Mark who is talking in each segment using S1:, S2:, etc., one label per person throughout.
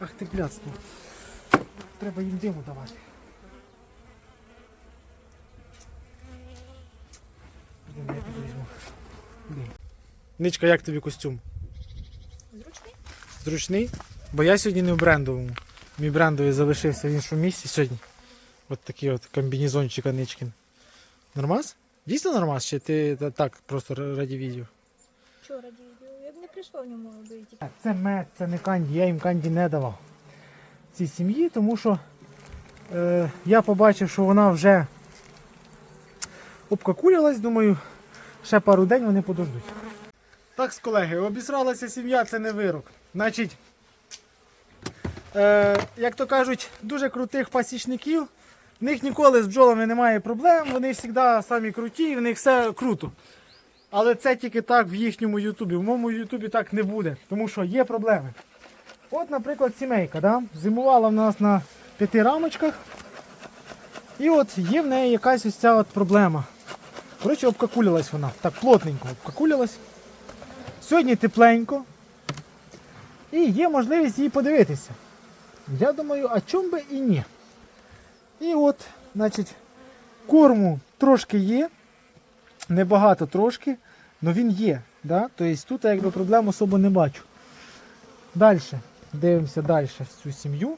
S1: Ах ти блядство. Треба їм диму давати. Блін, я візьму. Ничка, як тобі костюм?
S2: Зручний?
S1: Зручний? Бо я сьогодні не в брендовому. Мій брендовий залишився в іншому місці сьогодні. От такий от комбінезончик Аничкін. Нормас? Дійсно нормас? Чи ти так просто ра- раді відео?
S2: Чого раді? Я б не прийшла в ньому.
S1: Так, Це мед, це не канді, я їм канді не давав цій сім'ї, тому що е, я побачив, що вона вже обкакулялась, думаю, ще пару день вони подождуть. Так, колеги, обісралася сім'я, це не вирок. Значить, е, як то кажуть, дуже крутих пасічників. В них ніколи з бджолами немає проблем, вони завжди самі круті, в них все круто. Але це тільки так в їхньому Ютубі. В моєму Ютубі так не буде, тому що є проблеми. От, наприклад, сімейка, да? зимувала в нас на п'яти рамочках. І от є в неї якась ось ця от проблема. Коротше, обкакулялась вона. Так плотненько обкакулялась. Сьогодні тепленько. І є можливість її подивитися. Я думаю, а чом би і ні. І от, значить, корму трошки є. Небагато трошки, але він є. Да? Тобто тут я якби проблем особо не бачу. Далі. Дивимося далі в цю сім'ю.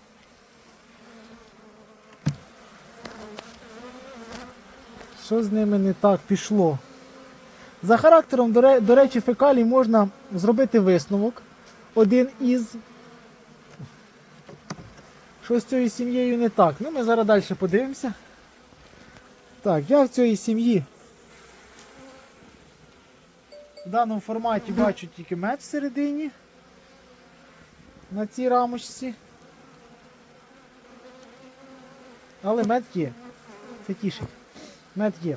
S1: Що з ними не так пішло? За характером, до, речі, фекалій можна зробити висновок. Один із. Що з цією сім'єю не так. Ну, ми зараз далі подивимося. Так, я в цій сім'ї в даному форматі бачу тільки мед всередині. На цій рамочці. Але мед є. Це тішить. Мед є.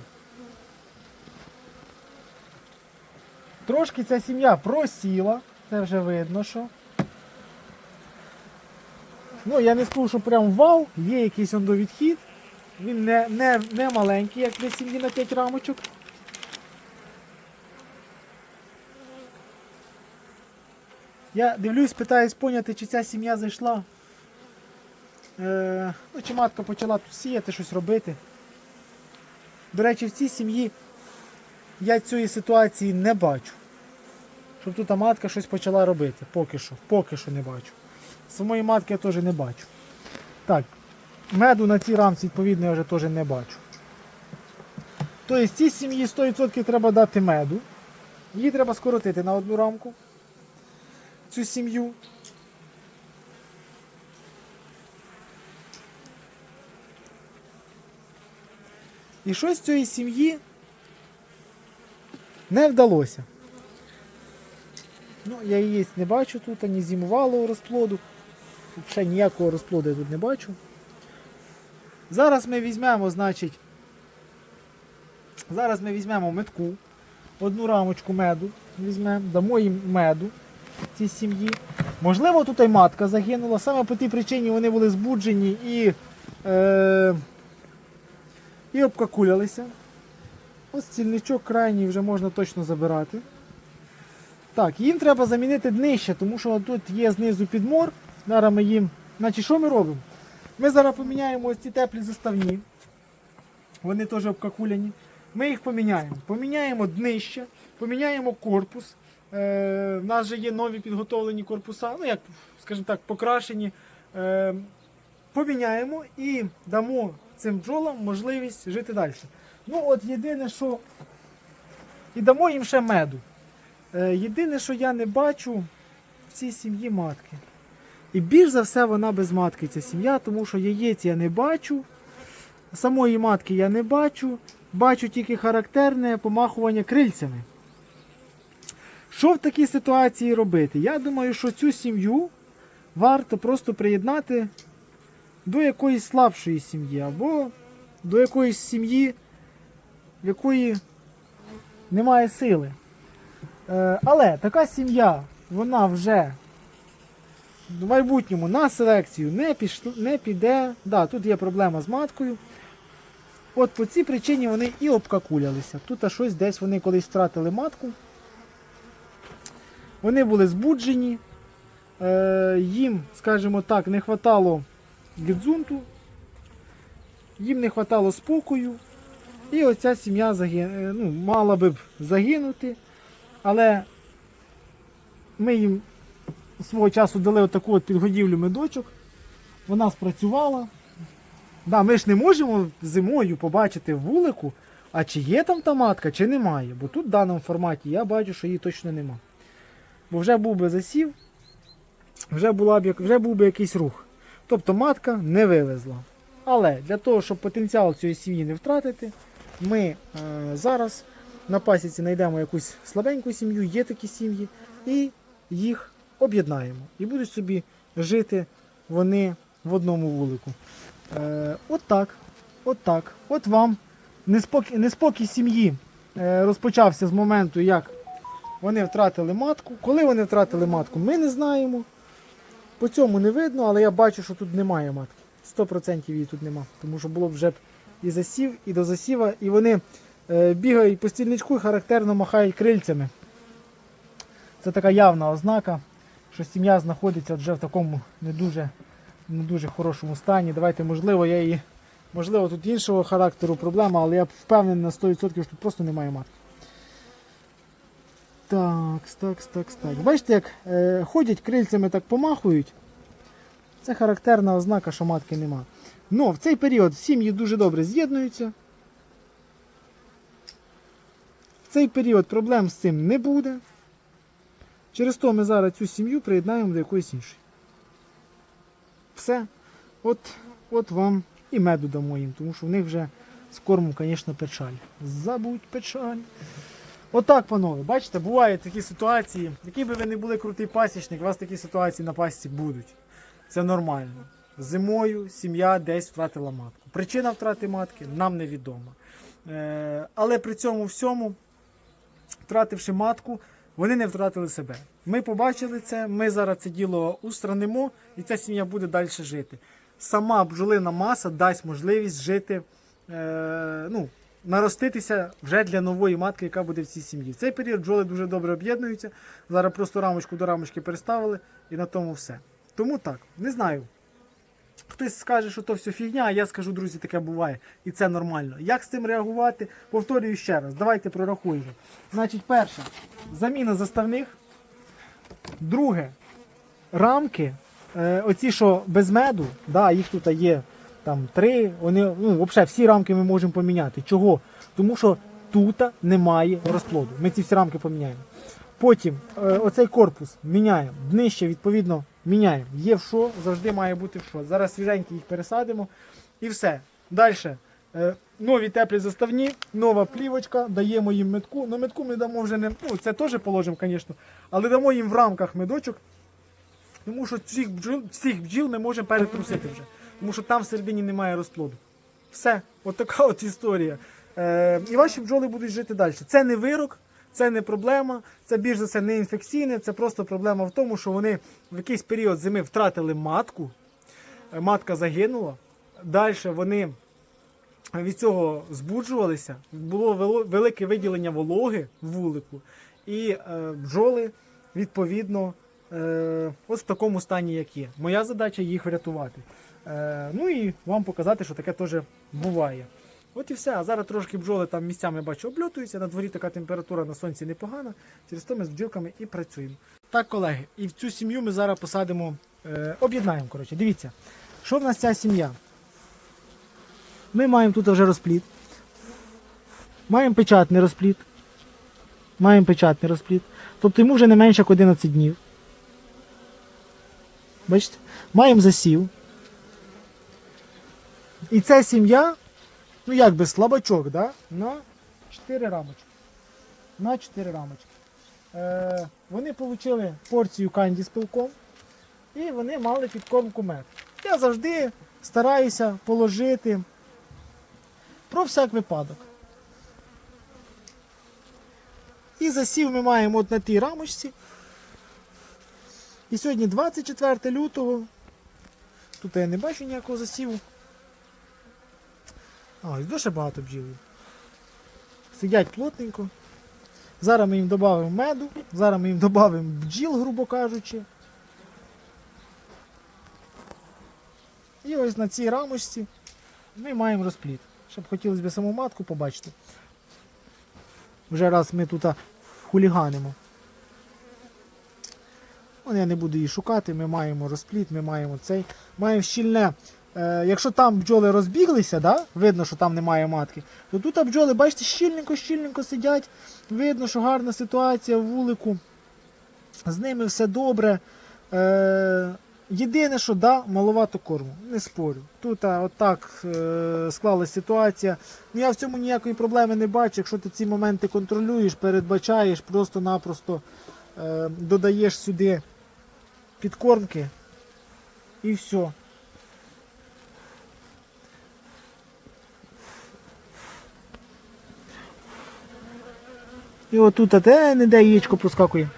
S1: Трошки ця сім'я просіла. Це вже видно, що. Ну, я не скажу, що прям вау, є якийсь он відхід. Він не, не, не маленький, як для сім'ї на 5 рамочок. Я дивлюсь, питаюсь поняти, чи ця сім'я зайшла. Е, ну, чи матка почала тут сіяти, щось робити. До речі, в цій сім'ї я цієї ситуації не бачу. Щоб тут матка щось почала робити. Поки що. Поки що не бачу. Самої матки я теж не бачу. Так, меду на цій рамці, відповідно, я вже теж не бачу. Тобто цій сім'ї 100% треба дати меду. Її треба скоротити на одну рамку цю сім'ю. І щось з цієї сім'ї не вдалося. Ну, я її не бачу тут, ані зимувалого розплоду. Ще ніякого розплоду я тут не бачу. Зараз ми візьмемо, значить, зараз ми візьмемо метку, одну рамочку меду візьмемо, дамо їм меду цій сім'ї. Можливо, тут і матка загинула. Саме по тій причині вони були збуджені і, е, і обкакулялися. Ось цільничок крайній вже можна точно забирати. Так, їм треба замінити днище, тому що тут є знизу підмор. Зараз ми їм. Значить, що ми робимо? Ми зараз поміняємо ось ці теплі заставні. Вони теж обкакуляні. Ми їх поміняємо. Поміняємо днище, поміняємо корпус. Е, в нас же є нові підготовлені корпуса, ну як, скажімо так, покрашені. Е, поміняємо і дамо цим бджолам можливість жити далі. Ну, от єдине, що. І дамо їм ще меду. Е, єдине, що я не бачу в цій сім'ї матки. І більш за все вона без матки, ця сім'я, тому що яєць я не бачу. Самої матки я не бачу. Бачу тільки характерне помахування крильцями. Що в такій ситуації робити? Я думаю, що цю сім'ю варто просто приєднати до якоїсь слабшої сім'ї, або до якоїсь сім'ї, в якої немає сили. Е, але така сім'я, вона вже в майбутньому на селекцію не, пішло, не піде. Да, тут є проблема з маткою. От по цій причині вони і обкакулялися. Тут а щось десь вони колись втратили матку. Вони були збуджені. Е, їм, скажімо так, не хватало гідзунту, їм не хватало спокою. І оця сім'я е, ну, мала би б загинути. Але ми їм свого часу дали отаку от підгодівлю медочок. Вона спрацювала. Да, ми ж не можемо зимою побачити вулику, а чи є там та матка, чи немає. Бо тут в даному форматі я бачу, що її точно нема. Бо вже був би засів, вже, була б, вже був би якийсь рух. Тобто матка не вивезла. Але для того, щоб потенціал цієї сім'ї не втратити, ми е, зараз на пасіці знайдемо якусь слабеньку сім'ю, є такі сім'ї, і їх об'єднаємо. І будуть собі жити вони в одному вулику. Е, от так. От так. От вам неспокій, неспокій сім'ї е, розпочався з моменту, як вони втратили матку. Коли вони втратили матку, ми не знаємо. По цьому не видно, але я бачу, що тут немає матки. 100% її тут нема. Тому що було б вже і засів, і до засіва, і вони е, бігають по стільничку і характерно махають крильцями. Це така явна ознака, що сім'я знаходиться вже в такому не дуже, не дуже хорошому стані. Давайте, можливо, я її. Можливо, тут іншого характеру проблема, але я впевнений на 100%, що тут просто немає матки. Так, так, так, так. Бачите, як е, ходять крильцями так помахують. Це характерна ознака, що матки нема. Ну, в цей період сім'ї дуже добре з'єднуються. В цей період проблем з цим не буде. Через то ми зараз цю сім'ю приєднаємо до якоїсь іншої. Все. От, от вам і меду дамо їм, тому що в них вже з кормом, звісно, печаль. Забудь печаль. Отак, панове, бачите, бувають такі ситуації. Який би ви не були крутий пасічник, у вас такі ситуації на пасіці будуть. Це нормально. Зимою сім'я десь втратила матку. Причина втрати матки нам невідома. Е, але при цьому всьому, втративши матку, вони не втратили себе. Ми побачили це, ми зараз це діло устранимо, і ця сім'я буде далі жити. Сама бджолина маса дасть можливість жити, е, ну, нароститися вже для нової матки, яка буде в цій сім'ї. В цей період бджоли дуже добре об'єднуються. Зараз просто рамочку до рамочки переставили і на тому все. Тому так, не знаю. Хтось скаже, що то все фігня, а я скажу, друзі, таке буває. І це нормально. Як з цим реагувати? Повторюю ще раз. Давайте прорахуємо. Значить, перше, заміна заставних. Друге, рамки. Е, оці, що без меду, да, їх тут є там три. Вони, ну, взагалі, всі рамки ми можемо поміняти. Чого? Тому що тут немає розплоду. Ми ці всі рамки поміняємо. Потім е, оцей корпус міняємо. Днище, відповідно, міняємо. Є в що, завжди має бути в що. Зараз свіженькі їх пересадимо і все. Далі. Е, нові теплі заставні, нова плівочка, даємо їм метку. Ну, метку ми дамо вже не. Ну, це теж положимо, звісно, але дамо їм в рамках медочок. Тому що всіх бджіл, всіх бджіл ми можемо перетрусити вже. Тому що там всередині немає розплоду. Все, от така от історія. Е, і ваші бджоли будуть жити далі. Це не вирок, це не проблема, це більш за все не інфекційне, це просто проблема в тому, що вони в якийсь період зими втратили матку, е, матка загинула. Далі вони від цього збуджувалися, було велике виділення вологи в вулику, і е, бджоли відповідно е, от в такому стані, як є. Моя задача їх врятувати. Е, ну і вам показати, що таке теж буває. От і все. А зараз трошки бджоли там місцями бачу обльотуються. На дворі така температура на сонці непогана. Через то ми з бджілками і працюємо. Так, колеги, і в цю сім'ю ми зараз посадимо, е, об'єднаємо. Коротше, дивіться, що в нас ця сім'я? Ми маємо тут вже розплід. Маємо печатний розплід. Маємо печатний розплід. Тобто йому вже не менше як 11 днів. Бачите? Маємо засів. І ця сім'я, ну як би слабачок, да? на 4 рамочки. На 4 рамочки. Е, вони отримали порцію канді з пилком і вони мали підкормку мед. Я завжди стараюся положити про всяк випадок. І засів ми маємо от на тій рамочці. І сьогодні 24 лютого. Тут я не бачу ніякого засіву. А, ось дуже багато бджіл. Сидять плотненько. Зараз ми їм додамо меду, зараз ми їм додамо бджіл, грубо кажучи. І ось на цій рамочці ми маємо розпліт. Щоб хотілося б саму матку побачити. Вже раз ми тут хуліганимо. Я не буду її шукати, ми маємо розпліт, ми маємо цей. Маємо щільне. Е, якщо там бджоли розбіглися, да? видно, що там немає матки, то тут бджоли, бачите, щільненько-щільненько сидять. Видно, що гарна ситуація в вулику. З ними все добре. Е, єдине, що да, маловато корму. Не спорю. Тут а, отак е, склалася ситуація. Ну, я в цьому ніякої проблеми не бачу. Якщо ти ці моменти контролюєш, передбачаєш, просто-напросто е, додаєш сюди підкормки і все. І отут а те не де яєчко проскакує.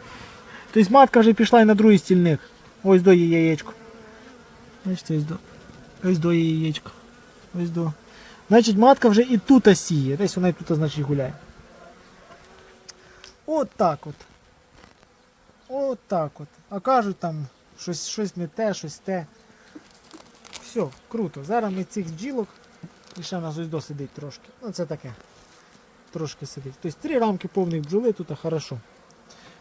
S1: Тобто матка вже пішла і на другий стільник. Ось до її яєчко. Бачите, ось до. Ось до її яєчко. Ось до. Значить, матка вже і тут сіє. Десь вона і тут, значить, гуляє. От так от. От так от. А кажуть там щось, щось не те, щось те. Все, круто. Зараз ми цих бджілок. І ще в нас ось до сидить трошки. Ну це таке. Трошки сидить. Тобто три рамки повних бджоли тут, хорошо.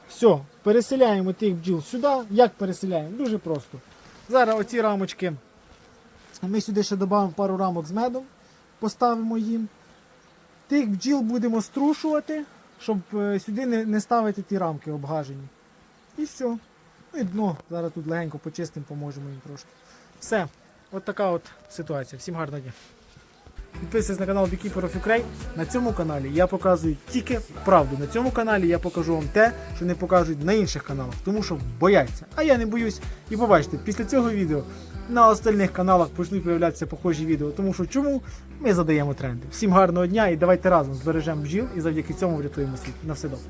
S1: Все, переселяємо тих бджіл сюди. Як переселяємо? Дуже просто. Зараз оці рамочки. Ми сюди ще додамо пару рамок з медом, поставимо їм. Тих бджіл будемо струшувати, щоб е, сюди не ставити ті рамки обгажені. І все. Ну і дно. Зараз тут легенько почистимо, поможемо їм трошки. Все. От така от ситуація. Всім гарного дня. Підписуйтесь на канал Beekeeper of Ukraine. На цьому каналі я показую тільки правду. На цьому каналі я покажу вам те, що не покажуть на інших каналах, тому що бояться. А я не боюсь. І побачите, після цього відео на остальних каналах почнуть появлятися похожі відео. Тому що чому ми задаємо тренди. Всім гарного дня і давайте разом збережемо бджіл і завдяки цьому врятуємо світ. На все добре.